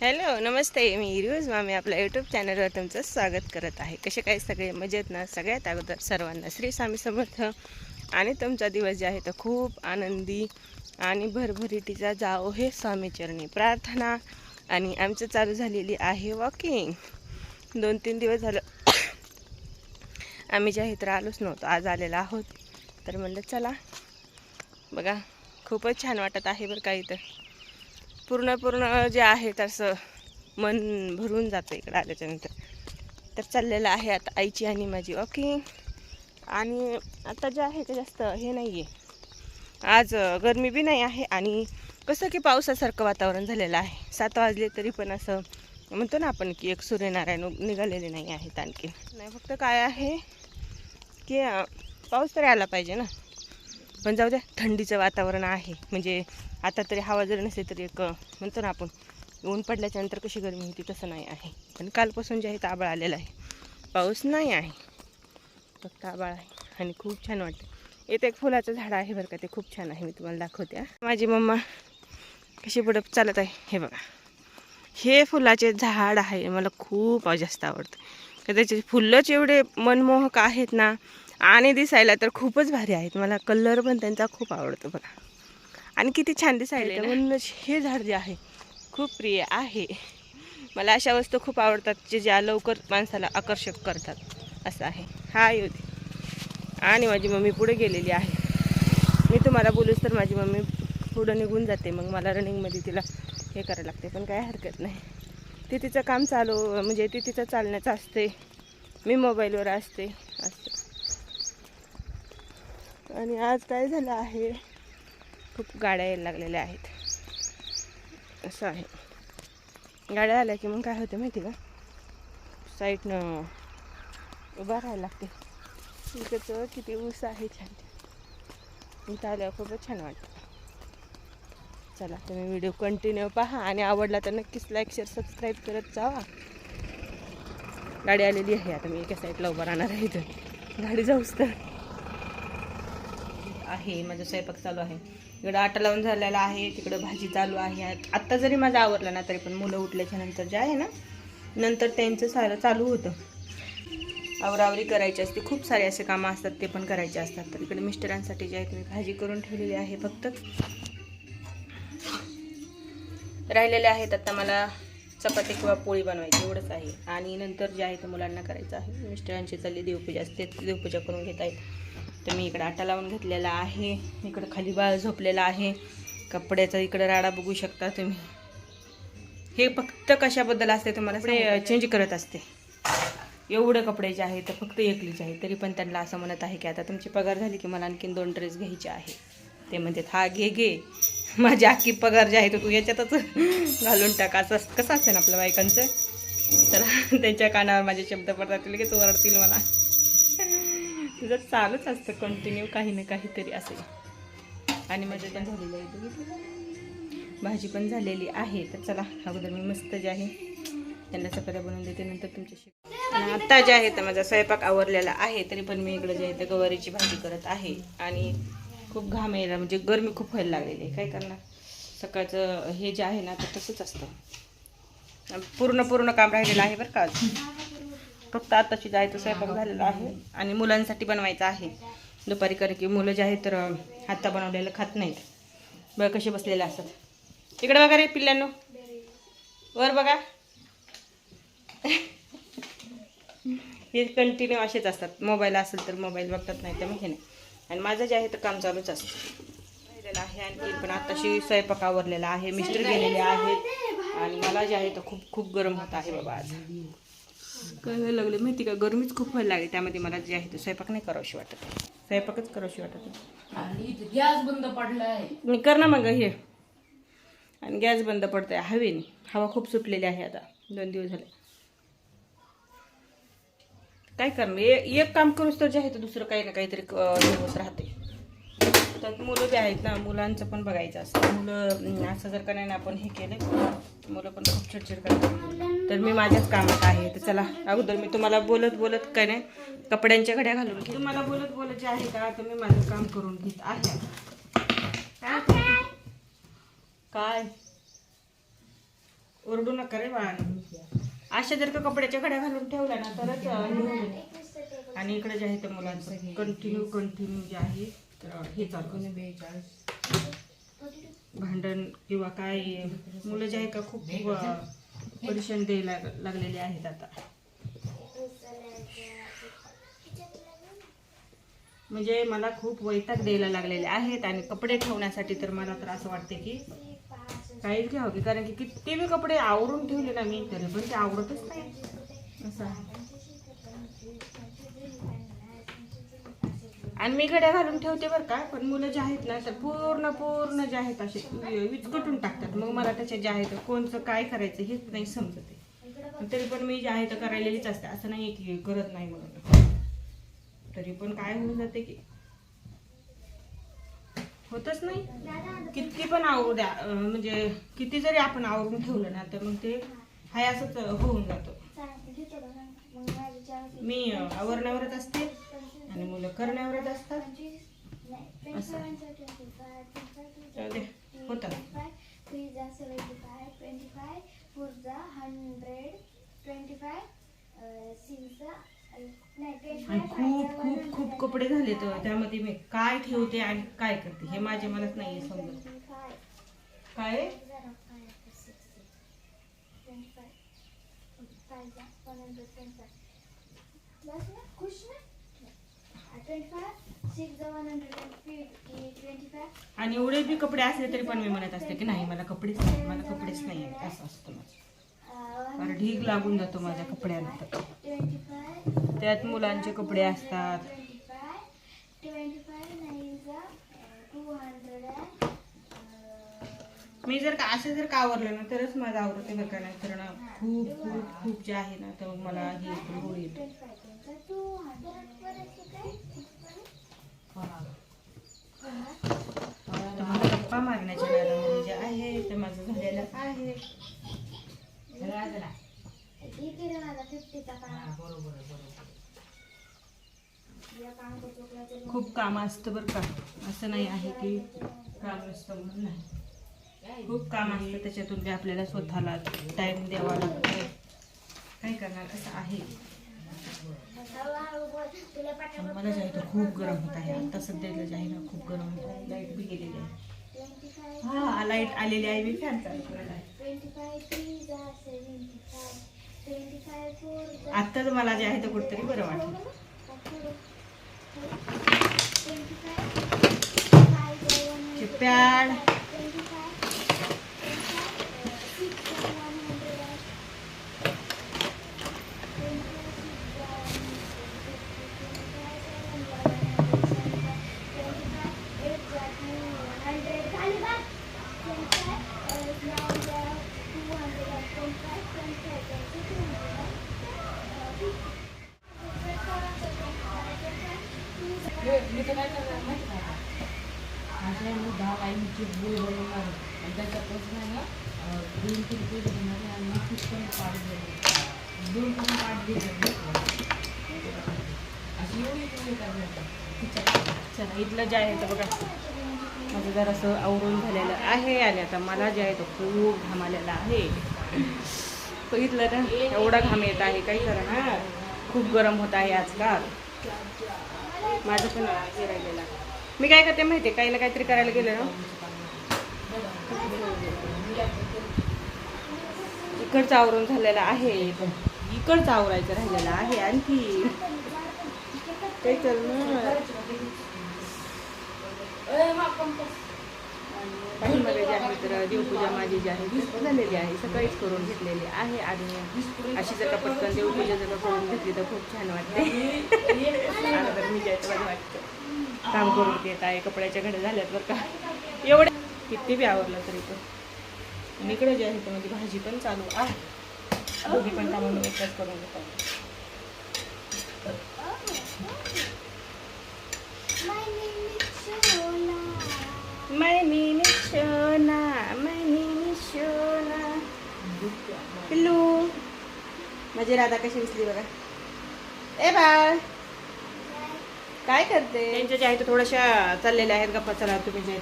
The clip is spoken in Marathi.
हॅलो नमस्ते मी इरियूज मामी आपल्या यूट्यूब चॅनलवर तुमचं स्वागत करत आहे. कसे काय सगळे? मजेत ना? सगळ्यात अगोदर सर्वांना श्री स्वामी समर्थ. आणि तुमचा दिवस जे आहे तो खूप आनंदी आणि भरभरीटीचा जाओ हे स्वामीचरणी प्रार्थना आणि आमचं चालू झालेली आहे वॉकिंग दोन तीन दिवस झालं आम्ही जे आहे तर आलोच नव्हतो. आज आलेलो आहोत. तर म्हणलं चला बघा खूपच छान वाटत आहे बरं का इथं. पूर्ण पूर्ण जे आहे तसं मन भरून जातं इकडं आल्याच्यानंतर. तर चाललेलं आहे आता आईची आणि माझी वॉकिंग आणि आता जे आहे ते जास्त हे नाही आहे आज गरमी बी नाही आहे आणि कसं की पावसासारखं वातावरण झालेलं आहे. सात वाजले तरी पण असं म्हणतो ना आपण की एक सूर्यनारायण निघालेले नाही आहेत आणखी नाही फक्त काय आहे की पाऊस तरी आला पाहिजे ना. पण जाऊ द्या थंडीचं वातावरण आहे. म्हणजे आता तरी हवा जरी नसली तरी एक म्हणतो ना आपण ऊन पडल्याच्या नंतर कशी गरमी होती तसं नाही आहे. पण कालपासून जे आहे ते आबाळ आलेलं आहे. पाऊस नाही आहे. फक्त आबाळ आहे. आणि खूप छान वाटतं. इथं एक फुलाचं झाड आहे बरं का ते खूप छान आहे. मी तुम्हाला दाखवते माझी मम्मा कशी पुढं चालत आहे. हे बघा. हे फुलाचे झाड आहे. मला खूप जास्त आवडतं. तर त्याचे फुलंच एवढे मनमोहक आहेत ना आणि दिसायला तर खूपच भारी आहेत. मला कलर पण त्यांचा खूप आवडतो बघा. आणि किती छान दिसायला म्हणूनच हे झाड जे आहे खूप प्रिय आहे. मला अशा वस्तू खूप आवडतात जे ज्या लवकर माणसाला आकर्षक करतात. असं आहे. हा होती आणि माझी मम्मी पुढे गेलेली आहे. मी तुम्हाला बोलूच तर माझी मम्मी पुढं निघून जाते. मग मला रनिंगमध्ये तिला हे करायला लागते. पण काय हरकत नाही. ती तिचं काम चालू म्हणजे ती तिचं चालण्याचं असते. मी मोबाईलवर असते. असते आणि आज काय झालं आहे? खूप गाड्या यायला लागलेल्या आहेत. असं आहे. गाड्या आल्या की मग काय होतं माहिती का? साईडनं उभा राहायला लागते. इकडचं किती ऊस आहे छान. इथं आल्यावर खूपच छान वाटतं. चला तुम्ही व्हिडिओ कंटिन्यू पहा आणि आवडला तर नक्कीच लाईक शेअर सबस्क्राईब करत जावा. गाडी आलेली आहे. आता मी एका साईडला उभा राहणार आहे इथं. गाडी जाऊच तर. आहे माझा स्वयंपाक चालू आहे. इकडं आटा लावून झालेला आहे तिकडं भाजी चालू आहे. आत्ता जरी माझं आवरला ना तरी पण मुलं उठल्याच्या नंतर जे आहे ना नंतर त्यांचं सारं चालू होतं. आवरावरी करायची असते खूप सारे असे कामं असतात ते पण करायचे असतात. तर इकडे मिस्टरांसाठी जे आहे मी भाजी करून ठेवलेली आहे फक्त. राहिलेले आहेत आता मला चपाती किंवा पोळी बनवायची एवढंच आहे. आणि नंतर जे आहे ते मुलांना करायचं आहे. मिस्टरांची चालली देवपूजा असते देवपूजा करून घेत आहेत तर मी इकडं आटा लावून घेतलेला आहे. इकडं खाली बाळ झोपलेला आहे. कपड्याचा इकडं राडा बघू शकता तुम्ही. हे फक्त कशाबद्दल असते तुम्हाला चेंज करत असते. एवढे कपडे जे आहे तर फक्त एकलीचे आहे. तरी पण त्यांना असं म्हणत आहे की आता तुमची पगार झाली की मला आणखीन दोन ड्रेस घ्यायचे आहे. ते म्हणतात हा घे घे. माझी अख्खी पगार जे आहे तो तू याच्यातच घालून टाक. असं अस- कसं असेल आपल्या बायकांचं? तर त्यांच्या कानावर माझे शब्द पडतात. लगेच ओरडतील मला. तुझं चालूच असतं कंटिन्यू काही ना काहीतरी असेल. आणि माझं पण झालेलं आहे भाजी पण झालेली आहे. तर चला अगोदर मी मस्त जे आहे त्यांना चपात्या बनवून देते नंतर तुमच्याशी आणि आत्ता जे आहे तर माझा स्वयंपाक आवरलेला आहे तरी पण मी इकडे जे आहे तर गवारीची भाजी करत आहे. आणि खूप घाम यायला म्हणजे गरमी खूप व्हायला लागलेली आहे. काय करणार? सकाळचं हे जे आहे ना ते तसंच असतं. पूर्ण पूर्ण काम राहिलेलं आहे बरं का फक्त आत्ताची जायचं स्वयंपाक झालेला आहे आणि मुलांसाठी बनवायचं आहे. दुपारी कारण की मुलं जे आहेत तर हाता बनवलेलं खात नाहीत. बघा कसे बसलेले असतात. इकडे बघा रे पिल्ल्यांनो वर बघा. हे कंटिन्यू असेच असतात. मोबाईल असेल तर मोबाईल बघतात नाही तर मग हे नाही. आणि माझं जे आहे तर काम चालूच असतं. राहिलेलं आहे आणखी पण आत्ताशी स्वयंपाक आवरलेला आहे. मिस्टर गेलेले आहेत. आणि मला जे आहे तर खूप खूप गरम होत आहे बाबा आज. काय व्हायला लागले. माहिती का? गरमीच खूप व्हायला लागली. त्यामध्ये मला जे आहे ते स्वयंपाक नाही करावशी वाटत. स्वयंपाकच करावशी वाटत आणि गॅस बंद पडलाय. मी कर ना मग हे. आणि गॅस बंद पडतोय. हवेने. हवा खूप सुटलेली आहे आता. दोन दिवस झाले. काय करणार? एक काम करूच तर जे आहे तर दुसरं काही ना काहीतरी दिवस राहते. त्यात मुलं बी आहेत ना. मुलांचं पण बघायचं असतं. मुलं असं जर का नाही आपण हे केलं मुलं पण खूप चिडचिड करतात. तर मी माझ्याच कामात आहे. तर चला अगोदर मी तुम्हाला बोलत बोलत काय नाही कपड्यांच्या घड्या घालून घेते तुम्हाला बोलत बोलत जे आहे का तर मी माझं काम करून घेत आहे. काय? काय ओरडू नका रे बाळांनो अशा जर का कपड्याच्या घड्या घालून ठेवल्या ना तरच आणि इकडे जे आहे ते मुलांचं. कंटिन्यू कंटिन्यू जे आहे तर हे चालू भांडण किंवा काय मुलं जे आहे का खूप अं, परेशान द्यायला लागलेले आहेत आता. म्हणजे मला खूप वैताग द्यायला लागलेले आहेत आणि कपडे ठेवण्यासाठी तर मला तर असं वाटते की काहीच घ्यावं की कारण की किती मी कपडे आवरून ठेवले ना मी तरी पण ते आवडतच नाही. असं आहे. आणि मी घड्या घालून ठेवते बरं का पण मुलं जे आहेत ना तर पूर्ण पूर्ण जे आहेत असे विचकटून टाकतात. मग मला त्याचे जे आहेत कोणचं काय करायचं हेच नाही समजत तरी पण मी जे आहे तर करायलेलीच असते. असं नाही की करत नाही म्हणून. तरी पण काय होऊन जाते की? होतच नाही. किती पण आवरू द्या म्हणजे किती जरी आपण आवरून ठेवलं ना तर मग ते हाय असंच होऊन जातो. मी आवरणावरच असते. आणि मुलं करण्यावरच असतात असं दे होतं आणि खूप खूप खूप कपडे झाले तर त्यामध्ये मी काय ठेवते आणि काय करते हे माझ्या मनात नाही समजत काय आणि एवढे बी कपडे असले तरी पण मी म्हणत असते की नाही मला कपडेच नाही मला कपडेच नाही असं असतं माझं फार ढीग लागून जातो माझ्या कपड्यांना तर त्यात मुलांचे कपडे असतात मी जर का असं जर का आवरलं ना तरच माझं आवडते बरं का नाही तर ना खूप खूप खूप जे आहे ना तर मला हे गोळी येते तर मला नादामध्ये जे आहे ते माझं झालेलं आहे. खूप काम असतं बरं का. असं नाही आहे की काम नसतं म्हणून नाही. खूप काम असतं त्याच्यातून बी आपल्याला स्वतःला टाइम द्यावा लागतो काय करणार? असं आहे. मला जे आहे खूप गरम होत आहे. आता सध्याला जे आहे ना खूप गरम होत आहे. लाइट बी गेलेली आहे. हा लाइट आलेली आहे मी फॅन चालू केलेला आहे. आत्ताच मला जे आहे ते कुठतरी बरं वाटलं. चिप्याड मी तर काय करणार माहिती का आता? माझ्या मी दहा लाईनची बोल बनवणार आणि त्याच्यापासून आहे ना दोन तीन पेज घेणार आणि तीस पण पाठ देणार दोन पण पाठ देणार अशी एवढी तुम्ही करणार चला इथलं जे आहे तर बघा. माझं जरासं आवरून झालेलं आहे आणि आता मला जे आहे तो खूप घाम आलेला आहे. बघितलं ना एवढा घाम येत आहे काही करणार खूप गरम होत आहे आजकाल. माझं पण गेला. मी काय करते माहिती आहे काही ना काहीतरी करायला गेलं ना. इकडचं आवरून झालेलं आहे. इकडचं आवरायचं राहिलेलं आहे आणखी. काही करणार बाहेरमध्ये जे आहे तर देवपूजा माझी जी आहे ती झालेली आहे. सकाळीच करून घेतलेली आहे आणि अशी जर का पटकन देवपूजा जर का करून घेतली तर खूप छान वाटते. मला तर मी जायचं माझं वाटतं. काम करून देत आहे कपड्याच्या घड्या झाल्यात बरं का. एवढे किती बी आवरलं तरी पण. आणि इकडे जे आहे तर माझी भाजी पण चालू आहे. दोघी पण कामं मी एकच करून घेतो. My name पिल्लू. माझी राधा कशी दिसली बघा. ए बाळ. काय करते? त्यांच्या ज्या आहेत थोड्याशा चाललेल्या आहेत गप्पा चला तुम्ही जे आहे